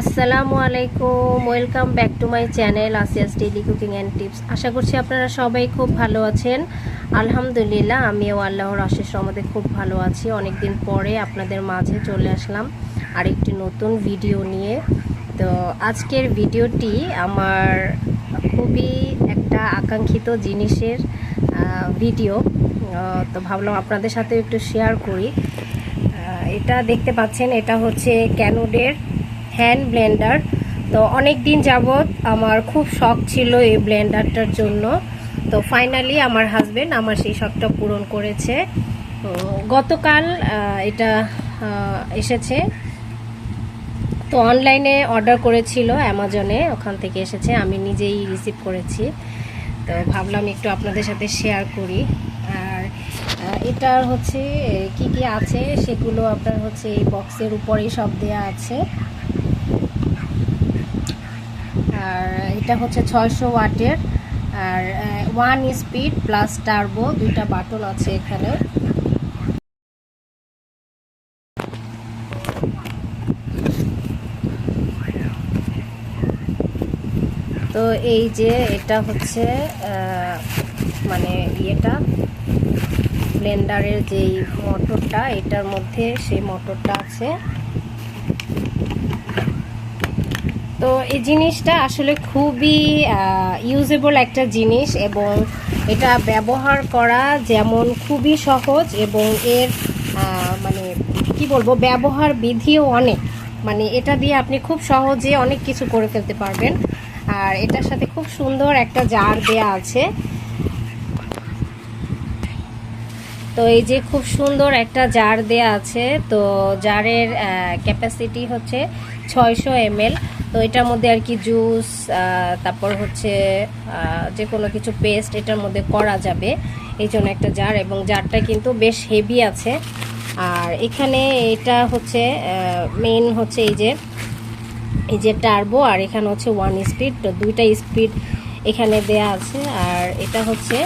আসসালামু আলাইকুম welcome back to my channel আসিয়াস daily cooking and tips আশা করছি আপনারা সবাই খুব ভালো আছেন। আলহামদুলিল্লাহ, আমিও আল্লাহর আশিস রহমতে খুব ভালো আছি। অনেক দিন পরে আপনাদের মাঝে চলে আসলাম আরেকটি নতুন ভিডিও নিয়ে। তো আজকের ভিডিওটি আমার খুবই একটা আকাঙ্ক্ষিত জিনিসের ভিডিও তো ভাবলাম আপনাদের সাথে একটু শেয়ার করি। এটা দেখতে পাচ্ছেন, এটা হচ্ছে ক্যানোডের হ্যান্ড ব্লেন্ডার তো অনেক দিন যাবৎ আমার খুব শখ ছিল এই ব্লেন্ডারটার জন্য। তো ফাইনালি আমার হাজব্যান্ড আমার সেই শখটা পূরণ করেছে। গতকাল এটা এসেছে। তো অনলাইনে অর্ডার করেছিল অ্যামাজনে ওখান থেকে এসেছে। আমি নিজেই রিসিভ করেছি। তো ভাবলাম একটু আপনাদের সাথে শেয়ার করি। আর এটার হচ্ছে কি কি আছে? সেগুলো আপনার হচ্ছে এই বক্সের উপরেই সব দেয়া আছে আর এটা হচ্ছে ছয়শো ওয়াটের, আর ওয়ান স্পিড প্লাস টার্বো দুইটা বাটন আছে এখানে। তো এই যে এটা হচ্ছে মানে ইয়েটা ব্লেন্ডারের যেই মোটরটা এটার মধ্যে সেই মোটরটা আছে। তো এই জিনিসটা আসলে খুবই ইউজেবল একটা জিনিস এবং এটা ব্যবহার করা যেমন খুবই সহজ এবং এর মানে কি বলব, ব্যবহার বিধিও অনেক। মানে এটা দিয়ে আপনি খুব সহজে অনেক কিছু করে ফেলতে পারবেন। আর এটার সাথে খুব সুন্দর একটা জার দেয়া আছে। তো এই যে খুব সুন্দর একটা জার দেয়া আছে, তো জারের ক্যাপাসিটি হচ্ছে ছয়শো এমএল তো এটার মধ্যে আর কি জুস তারপর হচ্ছে যে কোনো কিছু পেস্ট এটার মধ্যে করা যাবে। এই জন্য একটা জার এবং জারটা কিন্তু বেশ হেভি আছে। আর এখানে এটা হচ্ছে মেন হচ্ছে এই যে এই যে টার্বো আর এখানে হচ্ছে ওয়ান স্পিড তো দুইটা স্পিড এখানে দেয়া আছে। আর এটা হচ্ছে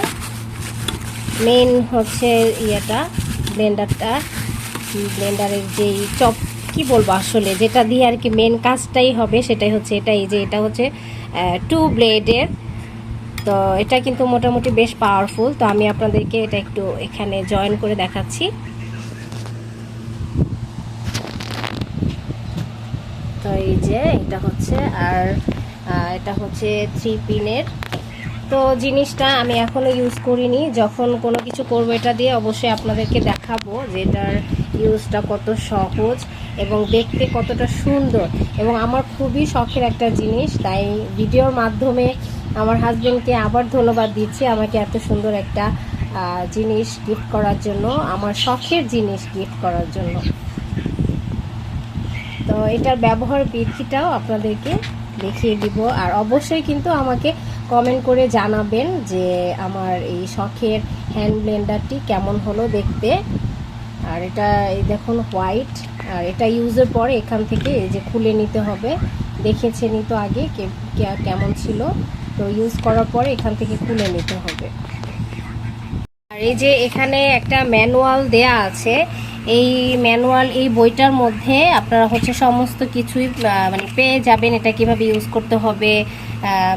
মেন হচ্ছে ইয়েটা ব্লেন্ডারটা ব্লেন্ডারের যেই চপ, কি বলব আসলে? যেটা দিয়ে আর কি মেন কাজটাই হবে সেটাই হচ্ছে এটা এই যে এটা হচ্ছে টু ব্লেডের তো এটা কিন্তু মোটামুটি বেশ পাওয়ারফুল তো আমি আপনাদেরকে এটা একটু এখানে জয়েন করে দেখাচ্ছি। তো এই যে এটা হচ্ছে, আর এটা হচ্ছে থ্রি পিনের তো জিনিসটা আমি এখনও ইউজ করিনি। যখন কোনো কিছু করব এটা দিয়ে অবশ্যই আপনাদেরকে দেখাবো যে এটার ইউজটা কত সহজ এবং দেখতে কতটা সুন্দর। এবং আমার খুবই শখের একটা জিনিস, তাই ভিডিওর মাধ্যমে আমার হাজব্যান্ডকে আবার ধন্যবাদ দিচ্ছি আমাকে এত সুন্দর একটা জিনিস গিফট করার জন্য, আমার শখের জিনিস গিফট করার জন্য। তো এটার ব্যবহার বিধিটাও আপনাদেরকে দেখিয়ে দিব। আর অবশ্যই কিন্তু আমাকে কমেন্ট করে জানাবেন যে আমার এই শখের হ্যান্ড ব্লেন্ডারটি কেমন হলো দেখতে। আর এটা, এই দেখুন হোয়াইট আর এটা ইউজের পরে এখান থেকে এই যে খুলে নিতে হবে। দেখেছেনই তো আগে কেমন ছিল। তো ইউজ করার পরে এখান থেকে খুলে নিতে হবে। আর এই যে এখানে একটা ম্যানুয়াল দেয়া আছে। এই ম্যানুয়াল, এই বইটার মধ্যে আপনারা হচ্ছে সমস্ত কিছুই মানে পেয়ে যাবেন এটা কীভাবে ইউজ করতে হবে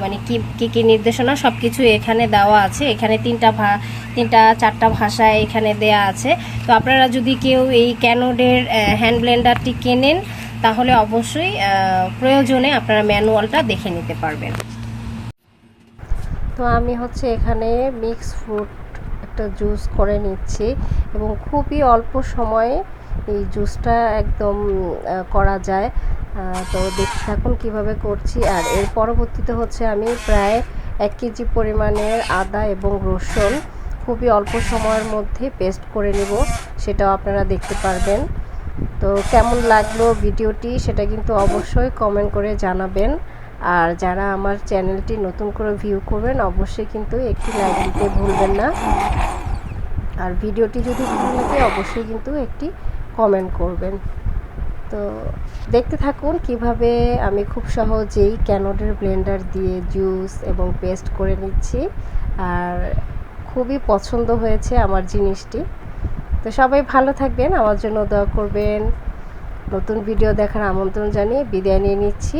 মানে কি, কী কী নির্দেশনা সব কিছু এখানে দেওয়া আছে। এখানে তিনটা ভা, তিনটা, চারটা ভাষায় এখানে দেয়া আছে। তো আপনারা যদি কেউ এই ক্যানোডের হ্যান্ড ব্লেন্ডারটি কেনেন, তাহলে অবশ্যই প্রয়োজনে আপনারা ম্যানুয়ালটা দেখে নিতে পারবেন। তো আমি হচ্ছে এখানে মিক্স ফ্রুট একটা জুস করে নিচ্ছি এবং খুবই অল্প সময়ে এই জুসটা একদম করা যায়। তো দেখতে থাকুন কীভাবে করছি। আর এর পরবর্তীতে হচ্ছে আমি প্রায় এক কেজি পরিমাণের আদা এবং রসুন খুবই অল্প সময়ের মধ্যে পেস্ট করে নেব, সেটাও আপনারা দেখতে পারবেন। তো কেমন লাগল ভিডিওটি সেটা কিন্তু অবশ্যই কমেন্ট করে জানাবেন। আর যারা আমার চ্যানেলটি নতুন করে ভিউ করবেন, অবশ্যই কিন্তু একটি লাইক দিতে ভুলবেন না। আর ভিডিওটি যদি ভালো লাগে, অবশ্যই কিন্তু একটি কমেন্ট করবেন। তো দেখতে থাকুন কীভাবে আমি খুব সহজেই ক্যানোডের ব্লেন্ডার দিয়ে জুস এবং পেস্ট করে নিচ্ছি। আর খুবই পছন্দ হয়েছে আমার জিনিসটি। তো সবাই ভালো থাকবেন, আমার জন্য দোয়া করবেন। নতুন ভিডিও দেখার আমন্ত্রণ জানিয়ে বিদায় নিয়ে নিচ্ছি।